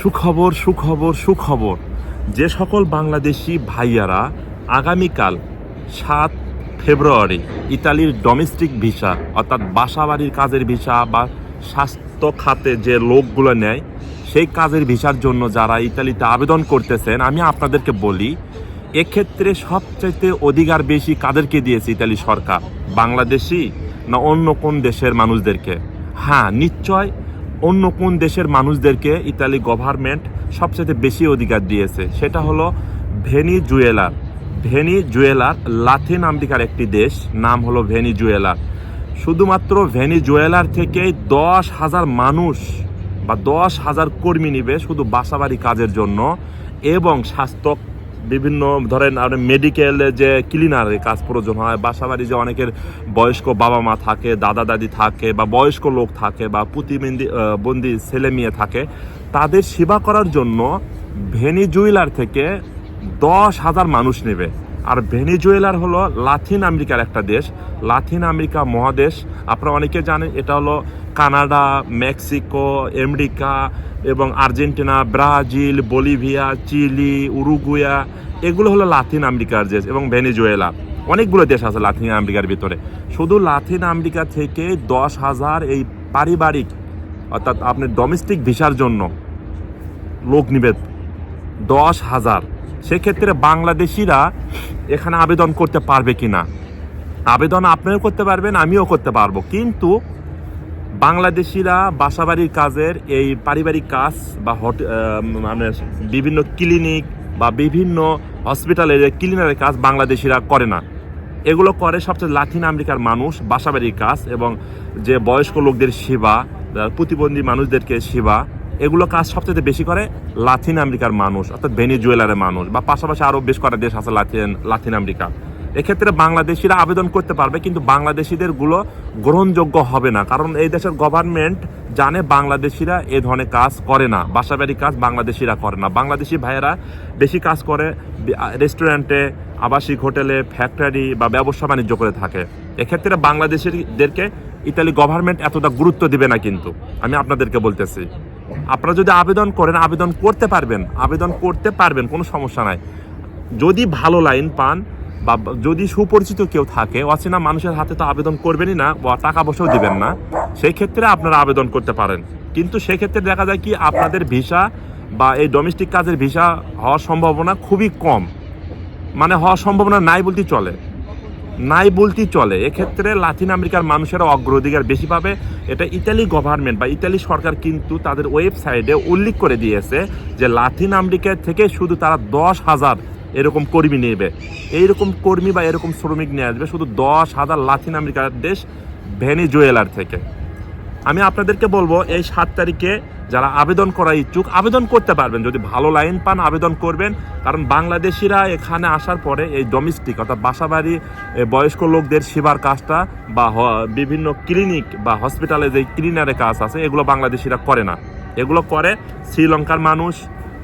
সুখবর সুখবর সুখবর। যে সকল বাংলাদেশি ভাইয়ারা আগামীকাল সাত ফেব্রুয়ারি ইতালির ডোমেস্টিক ভিসা, অর্থাৎ বাসাবাড়ির কাজের ভিসা বা স্বাস্থ্য খাতে যে লোকগুলো নেয়, সেই কাজের ভিসার জন্য যারা ইতালিতে আবেদন করতেছেন, আমি আপনাদেরকে বলি, এক্ষেত্রে সবচাইতে অধিকার বেশি কাদেরকে দিয়েছে ইতালি সরকার? বাংলাদেশি না অন্য কোন দেশের মানুষদেরকে? হ্যাঁ নিশ্চয় অন্য কোন দেশের মানুষদেরকে ইতালি গভর্নমেন্ট সবচেয়ে বেশি অধিকার দিয়েছে? সেটা হলো ভেনিজুয়েলার ভেনিজুয়েলার লাতিন আমেরিকার একটি দেশ, নাম হলো ভেনিজুয়েলার শুধুমাত্র ভেনিজুয়েলার থেকে দশ হাজার মানুষ বা দশ হাজার কর্মী নিবে শুধু বাসাবাড়ি কাজের জন্য এবং স্বাস্থ্য বিভিন্ন, ধরেন আপনি মেডিকেল যে ক্লিনারের কাজ প্রয়োজন হয় বাসা বাড়ি যে অনেকের বয়স্ক বাবা মা থাকে, দাদা দাদি থাকে বা বয়স্ক লোক থাকে বা প্রতিবন্ধী বন্দি ছেলে মেয়ে থাকে, তাদের সেবা করার জন্য ভেনিজুয়েলার থেকে দশ হাজার মানুষ নেবে। আর ভেনিজুয়েলার হলো লাতিন আমেরিকার একটা দেশ। লাতিন আমেরিকা মহাদেশ। আপনারা অনেকে জানেন, এটা হলো কানাডা, মেক্সিকো, আমেরিকা এবং Argentina, Brazil, Bolivia, Chile, Uruguay. এগুলো হলো লাতিন আমেরিকার দেশ এবং ভেনিজুয়েলা। অনেকগুলো দেশ আছে লাতিন আমেরিকার ভিতরে। শুধু লাতিন আমেরিকা থেকে দশ হাজার এই পারিবারিক, অর্থাৎ আপনি ডোমেস্টিক ভিসার জন্য লোক নিবে দশ হাজার। সেক্ষেত্রে বাংলাদেশিরা এখানে আবেদন করতে পারবে কি না আবেদন আপনিও করতে পারবেন আমিও করতে পারব। কিন্তু বাংলাদেশিরা বাসাবাড়ির কাজের এই পারিবারিক কাজ বা হোটে- আহ, মানে বিভিন্ন ক্লিনিক বা বিভিন্ন হসপিটালের ক্লিনারের কাজ বাংলাদেশিরা করে না। এগুলো করে সবচেয়ে লাতিন আমেরিকার মানুষ বাসাবাড়ির কাজ এবং যে বয়স্ক লোকদের সেবা প্রতিবন্ধী মানুষদেরকে সেবা এগুলো কাজ সবচেয়ে বেশি করে লাতিন আমেরিকার মানুষ, অর্থাৎ ভেনিজুয়েলারের মানুষ, বা পাশাপাশি আরও বেশ কটা দেশ আছে লাতিন লাতিন আমেরিকা। এক্ষেত্রে বাংলাদেশিরা আবেদন করতে পারবে, কিন্তু বাংলাদেশিদেরগুলো গ্রহণযোগ্য হবে না, কারণ এই দেশের গভর্নমেন্ট জানে বাংলাদেশিরা এ ধরনের কাজ করে না বাসাবাড়ি কাজ বাংলাদেশিরা করে না। বাংলাদেশি ভাইয়েরা বেশি কাজ করে রেস্টুরেন্টে, আবাসিক হোটেলে, ফ্যাক্টরি বা ব্যবসা বাণিজ্য করে থাকে। এক্ষেত্রে বাংলাদেশিদেরকে ইতালি গভর্নমেন্ট এতটা গুরুত্ব দিবে না কিন্তু, আমি আপনাদেরকে বলতেছি। আপনারা যদি আবেদন করেন, আবেদন করতে পারবেন, আবেদন করতে পারবেন, কোনো সমস্যা নাই। যদি ভালো লাইন পান বা যদি সুপরিচিত কেউ থাকে, অচেনা মানুষের হাতে তো আবেদন করবেনই না বা টাকা পয়সাও দিবেন না সেই ক্ষেত্রে আপনারা আবেদন করতে পারেন। কিন্তু সেক্ষেত্রে দেখা যায় কি, আপনাদের ভিসা বা এই ডোমেস্টিক কাজের ভিসা হওয়ার সম্ভাবনা খুবই কম। মানে হওয়ার সম্ভাবনা নাই বলতেই চলে। নাই বলতেই চলে, এক্ষেত্রে লাতিন আমেরিকার মানুষেরা অগ্রাধিকার বেশি পাবে। এটা ইতালি গভর্নমেন্ট বা ইতালি সরকার কিন্তু তাদের ওয়েবসাইটে উল্লেখ করে দিয়েছে যে লাতিন আমেরিকা থেকে শুধু তারা দশ হাজার এরকম কর্মী নেবে। এইরকম কর্মী বা এরকম শ্রমিক নিয়ে আসবে শুধু দশ হাজার লাতিন আমেরিকার দেশ ভেনিজুয়েলার থেকে। আমি আপনাদেরকে বলব, এই সাত তারিখে যারা আবেদন করা ইচ্ছুক, আবেদন করতে পারবেন। যদি ভালো লাইন পান, আবেদন করবেন। কারণ বাংলাদেশিরা এখানে আসার পরে এই ডোমেস্টিক অর্থাৎ বাসাবাড়ি বয়স্ক লোকদের সেবার কাজটা বা বিভিন্ন ক্লিনিক বা হসপিটালে যে ক্লিনারের কাজ আছে, এগুলো বাংলাদেশিরা করে না। এগুলো করে শ্রীলঙ্কার মানুষ,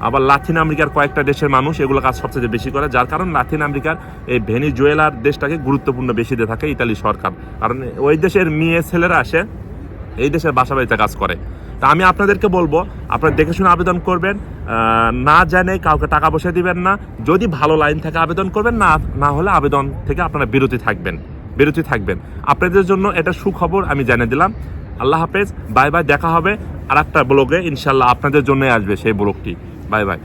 আবার লাতিন আমেরিকার কয়েকটা দেশের মানুষ এগুলো কাজ সবচেয়ে বেশি করে। যার কারণ লাতিন আমেরিকার এই ভেনিজুয়েলার দেশটাকে গুরুত্বপূর্ণ বেশি দিয়ে থাকে ইতালি সরকার। কারণ ওই দেশের মেয়ে ছেলেরা আসে এই দেশের বাসা বাড়িতে কাজ করে। তা আমি আপনাদেরকে বলব, আপনারা দেখে শুনে আবেদন করবেন না জানে কাউকে টাকা পয়সা দিবেন না। যদি ভালো লাইন থেকে আবেদন করবেন, না না হলে আবেদন থেকে আপনারা বিরতি থাকবেন বিরতি থাকবেন। আপনাদের জন্য এটা সুখবর আমি জানিয়ে দিলাম। আল্লাহ হাফেজ, বাই বাই, দেখা হবে আর একটা ব্লগে ইনশাল্লাহ আপনাদের জন্যই আসবে সেই ব্লগটি। Bye bye.